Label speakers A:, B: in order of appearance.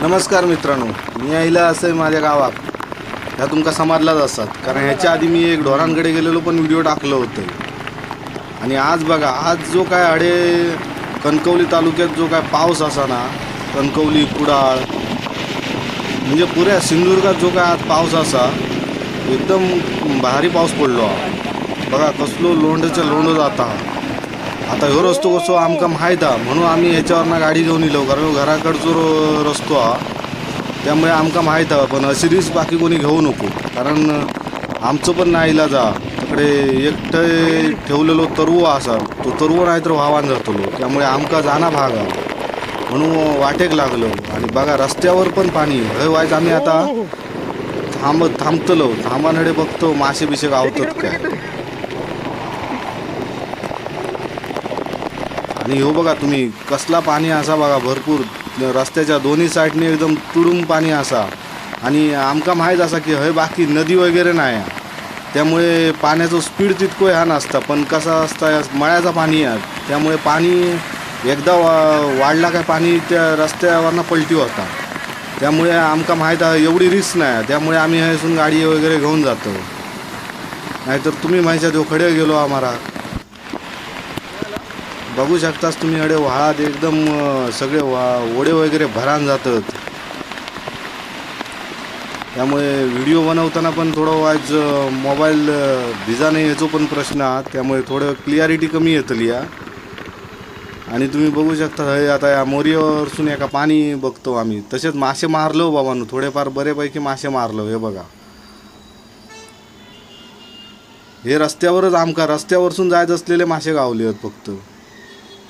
A: नमस्कार मित्रांनो मी आईला असं आहे माझ्या गावात. ह्या तुमका समाजलाच असतात. कारण ह्याच्या आधी मी एक ढोरांकडे गेलेलो पण व्हिडिओ टाकलं होतं. आणि आज बघा आज जो काय अडे कणकवली तालुक्यात जो काय पाऊस असा ना कणकवली कुडाळ म्हणजे पुऱ्या सिंधुदुर्गात जो काय आज पाऊस असा एकदम भारी पाऊस पडलो. हा. बघा कसलो लोंडच्या लोंड जाता. आता ह्यो रस्तो कसो आमकां माहीत हा म्हणून आम्ही ह्याच्यावरनं गाडी घेऊन येलो. कारण घराकडचो रस्तो हा. त्यामुळे आमकां माहीत हा पण अशी रिस्क बाकी कोणी घेऊ नको. कारण आमचं पण नाही इलाज हा. तिकडे एकटं ठेवलेलो तरवो असा तो तरवो नाही तर व्हावान जातलो त्यामुळे आमकां जाणा भाग हा. म्हणून वाटेक लागलो. आणि बघा रस्त्यावर पण पाणी हय वायच आम्ही आता थांब थांबतलो. थांबानडे बघतो मासे बिसे गावतात काय. आणि हो बघा तुम्ही कसला पाणी असा बघा भरपूर. रस्त्याच्या दोन्ही साईडने एकदम तुडूंब पाणी असा. आणि आमका माहीत असा की हय बाकी नदी वगैरे नाही. त्यामुळे पाण्याचं स्पीड तितको ह्या नसता. पण कसा असता मळ्याचं पाणी आहे. त्यामुळे पाणी एकदा वा वाढला काय पाणी त्या रस्त्यावरनं पलटी होता. त्यामुळे आमका माहीत आहे एवढी रिस्क नाही. त्यामुळे आम्ही हेसून गाडी वगैरे घेऊन जातो. नाहीतर तुम्ही माझ्या खडे गेलो आम्हाला. बघू शकताच तुम्ही अडे वाळात एकदम सगळे वा ओढे वगैरे भरान जातात. त्यामुळे व्हिडिओ बनवताना पण थोडं आज मोबाईल अं, भिजा नाही याचो पण प्रश्न आहात. त्यामुळे थोडं क्लिअरिटी कमी येतली या. आणि तुम्ही बघू शकता हे आता या मोरीवरसून एका पाणी बघतो आम्ही. तसेच मासे मारलो हो बाबांनो थोडेफार बरेपैकी मासे मारलो हो, हे बघा. हे रस्त्यावरच आमका रस्त्यावरसून जायचं असलेले मासे गावले आहेत फक्त.